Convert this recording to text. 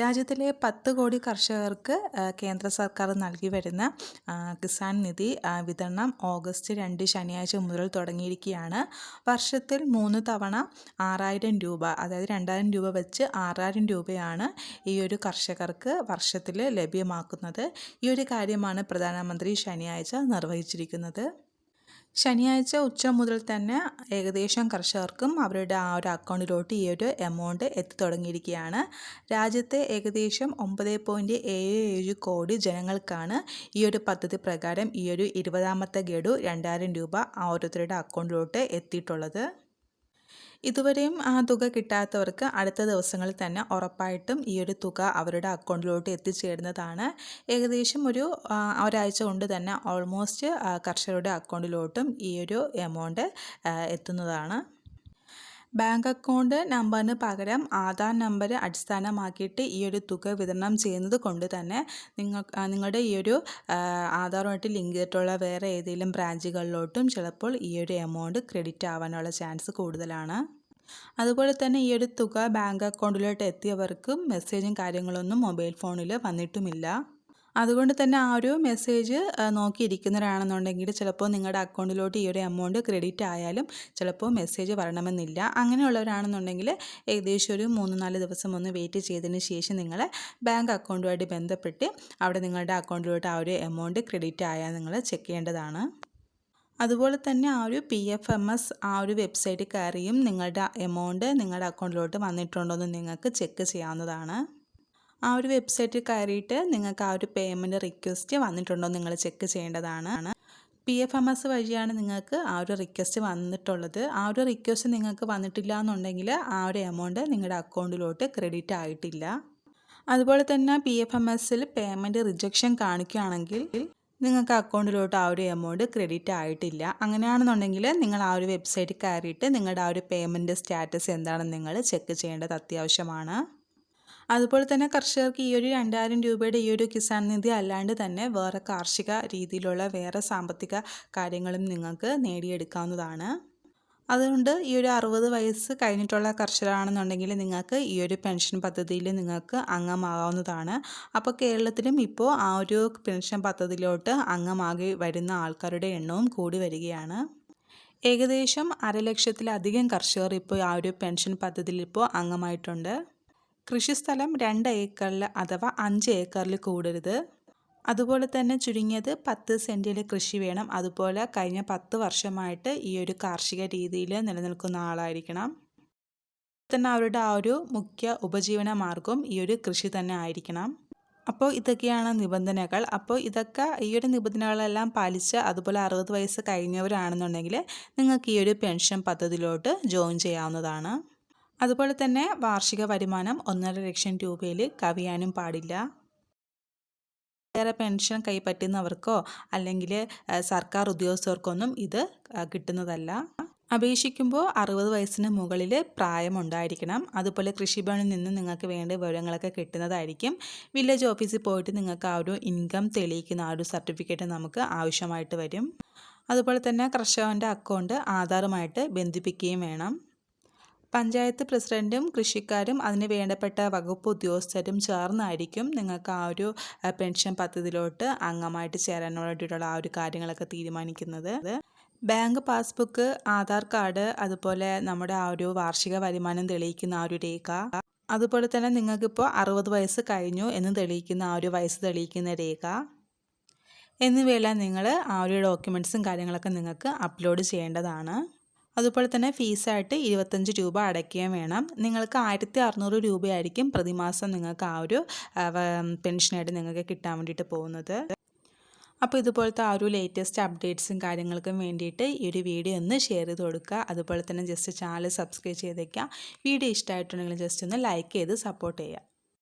രാജ്യത്തിലെ പത്ത് കോടി കർഷകർക്ക് കേന്ദ്ര സർക്കാർ നൽകി വരുന്ന കിസാൻ നിധി വിതരണം ഓഗസ്റ്റ് രണ്ട് ശനിയാഴ്ച മുതൽ തുടങ്ങിയിരിക്കുകയാണ്. വർഷത്തിൽ മൂന്ന് തവണ ആറായിരം രൂപ അതായത് രണ്ടായിരം രൂപ വെച്ച് ആറായിരം രൂപയാണ് ഈ ഒരു കർഷകർക്ക് വർഷത്തിൽ ലഭ്യമാക്കുന്നത്. ഈ ഒരു കാര്യമാണ് പ്രധാനമന്ത്രി ശനിയാഴ്ച നിർവഹിച്ചിരിക്കുന്നത്. ശനിയാഴ്ച ഉച്ച മുതൽ തന്നെ ഏകദേശം കർഷകർക്കും അവരുടെ ആ ഒരു അക്കൗണ്ടിലോട്ട് ഈ ഒരു എമൗണ്ട് എത്തി തുടങ്ങിയിരിക്കുകയാണ്. രാജ്യത്തെ ഏകദേശം ഒമ്പത് പോയിന്റ് ഏഴ് ഏഴ് കോടി ജനങ്ങൾക്കാണ് ഈ ഒരു പദ്ധതി പ്രകാരം ഈ ഒരു ഇരുപതാമത്തെ ഗഡു രണ്ടായിരം രൂപ ഓരോരുത്തരുടെ അക്കൗണ്ടിലോട്ട് എത്തിയിട്ടുള്ളത്. ഇതുവരെയും ആ തുക കിട്ടാത്തവർക്ക് അടുത്ത ദിവസങ്ങളിൽ തന്നെ ഉറപ്പായിട്ടും ഈ ഒരു തുക അവരുടെ അക്കൗണ്ടിലോട്ട് എത്തിച്ചേരുന്നതാണ്. ഏകദേശം ഒരു ഒരാഴ്ച കൊണ്ട് തന്നെ ഓൾമോസ്റ്റ് കർഷകരുടെ അക്കൗണ്ടിലോട്ടും ഈ ഒരു എമൗണ്ട് എത്തുന്നതാണ്. ബാങ്ക് അക്കൗണ്ട് നമ്പറിന് പകരം ആധാർ നമ്പർ അടിസ്ഥാനമാക്കിയിട്ട് ഈ ഒരു തുക വിതരണം ചെയ്യുന്നത് കൊണ്ട് തന്നെ നിങ്ങൾ നിങ്ങളുടെ ഈ ഒരു ആധാറുമായിട്ട് ലിങ്ക് ചെയ്തിട്ടുള്ള വേറെ ഏതെങ്കിലും ബ്രാഞ്ചുകളിലോട്ടും ചിലപ്പോൾ ഈ ഒരു എമൗണ്ട് ക്രെഡിറ്റ് ആവാനുള്ള ചാൻസ് കൂടുതലാണ്. അതുപോലെ തന്നെ ഈ ഒരു തുക ബാങ്ക് അക്കൗണ്ടിലോട്ട് എത്തിയവർക്കും മെസ്സേജും കാര്യങ്ങളൊന്നും മൊബൈൽ ഫോണിൽ വന്നിട്ടുമില്ല. അതുകൊണ്ട് തന്നെ ആ ഒരു മെസ്സേജ് നോക്കിയിരിക്കുന്നവരാണെന്നുണ്ടെങ്കിൽ ചിലപ്പോൾ നിങ്ങളുടെ അക്കൗണ്ടിലോട്ട് ഈ ഒരു എമൗണ്ട് ക്രെഡിറ്റ് ആയാലും ചിലപ്പോൾ മെസ്സേജ് വരണമെന്നില്ല. അങ്ങനെയുള്ളവരാണെന്നുണ്ടെങ്കിൽ ഏകദേശം ഒരു മൂന്ന് നാല് ദിവസം ഒന്ന് വെയിറ്റ് ചെയ്തതിന് ശേഷം നിങ്ങൾ ബാങ്ക് അക്കൗണ്ടുമായിട്ട് ബന്ധപ്പെട്ട് അവിടെ നിങ്ങളുടെ അക്കൗണ്ടിലോട്ട് ആ ഒരു എമൗണ്ട് ക്രെഡിറ്റ് ആയാൽ നിങ്ങൾ ചെക്ക് ചെയ്യേണ്ടതാണ്. അതുപോലെ തന്നെ ആ ഒരു പി എഫ് എം എസ് ആ ഒരു വെബ്സൈറ്റിൽ കയറിയും നിങ്ങളുടെ എമൗണ്ട് നിങ്ങളുടെ അക്കൗണ്ടിലോട്ട് വന്നിട്ടുണ്ടോ എന്ന് നിങ്ങൾക്ക് ചെക്ക് ചെയ്യാവുന്നതാണ്. ആ ഒരു വെബ്സൈറ്റിൽ കയറിയിട്ട് നിങ്ങൾക്ക് ആ ഒരു പേയ്മെന്റ് റിക്വസ്റ്റ് വന്നിട്ടുണ്ടോ നിങ്ങൾ ചെക്ക് ചെയ്യേണ്ടതാണ്. പി എഫ് എം എസ് വഴിയാണ് നിങ്ങൾക്ക് ആ ഒരു റിക്വസ്റ്റ് വന്നിട്ടുള്ളത്. ആ ഒരു റിക്വസ്റ്റ് നിങ്ങൾക്ക് വന്നിട്ടില്ല എന്നുണ്ടെങ്കിൽ ആ ഒരു എമൗണ്ട് നിങ്ങളുടെ അക്കൗണ്ടിലോട്ട് ക്രെഡിറ്റ് ആയിട്ടില്ല. അതുപോലെ തന്നെ പി എഫ് എം എസിൽ പേയ്മെന്റ് റിജക്ഷൻ കാണിക്കുകയാണെങ്കിൽ നിങ്ങൾക്ക് അക്കൗണ്ടിലോട്ട് ആ ഒരു എമൗണ്ട് ക്രെഡിറ്റ് ആയിട്ടില്ല. അങ്ങനെയാണെന്നുണ്ടെങ്കിൽ നിങ്ങൾ ആ ഒരു വെബ്സൈറ്റ് കയറിയിട്ട് നിങ്ങളുടെ ആ ഒരു പേയ്മെന്റ് സ്റ്റാറ്റസ് എന്താണെന്ന് നിങ്ങൾ ചെക്ക് ചെയ്യേണ്ടത് അത്യാവശ്യമാണ്. അതുപോലെ തന്നെ കർഷകർക്ക് ഈ ഒരു രണ്ടായിരം രൂപയുടെ ഈ ഒരു കിസാൻ നിധി അല്ലാണ്ട് തന്നെ വേറെ കാർഷിക രീതിയിലുള്ള വേറെ സാമ്പത്തിക കാര്യങ്ങളും നിങ്ങൾക്ക് നേടിയെടുക്കാവുന്നതാണ്. അതുകൊണ്ട് ഈ ഒരു അറുപത് വയസ്സ് കഴിഞ്ഞിട്ടുള്ള കർഷകരാണെന്നുണ്ടെങ്കിൽ നിങ്ങൾക്ക് ഈ ഒരു പെൻഷൻ പദ്ധതിയിൽ നിങ്ങൾക്ക് അംഗമാകാവുന്നതാണ്. അപ്പോൾ കേരളത്തിലും ഇപ്പോൾ ആ ഒരു പെൻഷൻ പദ്ധതിയിലോട്ട് അംഗമാകി വരുന്ന ആൾക്കാരുടെ എണ്ണവും കൂടി വരികയാണ്. ഏകദേശം അരലക്ഷത്തിലധികം കർഷകർ ഇപ്പോൾ ആ ഒരു പെൻഷൻ പദ്ധതിയിൽ ഇപ്പോൾ അംഗമായിട്ടുണ്ട്. കൃഷിസ്ഥലം രണ്ട് ഏക്കറിൽ അഥവാ അഞ്ച് ഏക്കറിൽ കൂടരുത്. അതുപോലെ തന്നെ ചുരുങ്ങിയത് പത്ത് സെന്റിൽ കൃഷി വേണം. അതുപോലെ കഴിഞ്ഞ പത്ത് വർഷമായിട്ട് ഈ ഒരു കാർഷിക രീതിയിൽ നിലനിൽക്കുന്ന ആളായിരിക്കണം. തന്നെ അവരുടെ ആ ഒരു മുഖ്യ ഉപജീവന മാർഗം ഈ ഒരു കൃഷി തന്നെ ആയിരിക്കണം. അപ്പോൾ ഇതൊക്കെയാണ് നിബന്ധനകൾ. അപ്പോൾ ഇതൊക്കെ ഈ ഒരു നിബന്ധനകളെല്ലാം പാലിച്ച് അതുപോലെ അറുപത് വയസ്സ് കഴിഞ്ഞവരാണെന്നുണ്ടെങ്കിൽ നിങ്ങൾക്ക് ഈ ഒരു പെൻഷൻ പദ്ധതിയിലോട്ട് ജോയിൻ ചെയ്യാവുന്നതാണ്. അതുപോലെ തന്നെ വാർഷിക വരുമാനം ഒന്നര ലക്ഷം രൂപയിൽ കവിയാനും പാടില്ല. വേറെ പെൻഷൻ കൈപ്പറ്റുന്നവർക്കോ അല്ലെങ്കിൽ സർക്കാർ ഉദ്യോഗസ്ഥർക്കോ ഒന്നും ഇത് കിട്ടുന്നതല്ല. അപേക്ഷിക്കുമ്പോൾ അറുപത് വയസ്സിന് മുകളിൽ പ്രായമുണ്ടായിരിക്കണം. അതുപോലെ കൃഷിഭവനിൽ നിന്ന് നിങ്ങൾക്ക് വേണ്ട വിവരങ്ങളൊക്കെ കിട്ടുന്നതായിരിക്കും. വില്ലേജ് ഓഫീസിൽ പോയിട്ട് നിങ്ങൾക്ക് ആ ഒരു ഇൻകം തെളിയിക്കുന്ന ആ ഒരു സർട്ടിഫിക്കറ്റ് നമുക്ക് ആവശ്യമായിട്ട് വരും. അതുപോലെ തന്നെ കർഷകന്റെ അക്കൗണ്ട് ആധാറുമായിട്ട് ബന്ധിപ്പിക്കുകയും വേണം. പഞ്ചായത്ത് പ്രസിഡന്റും കൃഷിക്കാരും അതിന് വേണ്ടപ്പെട്ട വകുപ്പ് ഉദ്യോഗസ്ഥരും ചേർന്നായിരിക്കും നിങ്ങൾക്ക് ആ ഒരു പെൻഷൻ പദ്ധതിയിലോട്ട് അംഗമായിട്ട് ചേരാൻ വേണ്ടിയിട്ടുള്ള ആ ഒരു കാര്യങ്ങളൊക്കെ തീരുമാനിക്കുന്നത്. ബാങ്ക് പാസ്ബുക്ക് ആധാർ കാർഡ് അതുപോലെ നമ്മുടെ ആ ഒരു വാർഷിക വരുമാനം തെളിയിക്കുന്ന ആ ഒരു രേഖ. അതുപോലെ തന്നെ നിങ്ങൾക്കിപ്പോൾ അറുപത് വയസ്സ് കഴിഞ്ഞു എന്ന് തെളിയിക്കുന്ന ആ ഒരു വയസ്സ് തെളിയിക്കുന്ന രേഖ. എന്നിവയെല്ലാം നിങ്ങൾ ആ ഒരു ഡോക്യുമെന്റ്സും കാര്യങ്ങളൊക്കെ നിങ്ങൾക്ക് അപ്ലോഡ് ചെയ്യേണ്ടതാണ്. അതുപോലെ തന്നെ ഫീസായിട്ട് ഇരുപത്തഞ്ച് രൂപ അടയ്ക്കുകയും വേണം. നിങ്ങൾക്ക് ആയിരത്തി അറുന്നൂറ് രൂപയായിരിക്കും പ്രതിമാസം നിങ്ങൾക്ക് ആ ഒരു പെൻഷനായിട്ട് നിങ്ങൾക്ക് കിട്ടാൻ വേണ്ടിയിട്ട് പോകുന്നത്. അപ്പോൾ ഇതുപോലത്തെ ആ ഒരു ലേറ്റസ്റ്റ് അപ്ഡേറ്റ്സും കാര്യങ്ങൾക്കും വേണ്ടിയിട്ട് ഈ ഒരു വീഡിയോ ഒന്ന് ഷെയർ ചെയ്ത് കൊടുക്കുക. അതുപോലെ തന്നെ ജസ്റ്റ് ചാനൽ സബ്സ്ക്രൈബ് ചെയ്തേക്കുക വീഡിയോ ഇഷ്ടമായിട്ടുണ്ടെങ്കിൽ ജസ്റ്റ് ഒന്ന് ലൈക്ക് ചെയ്ത് സപ്പോർട്ട് ചെയ്യുക.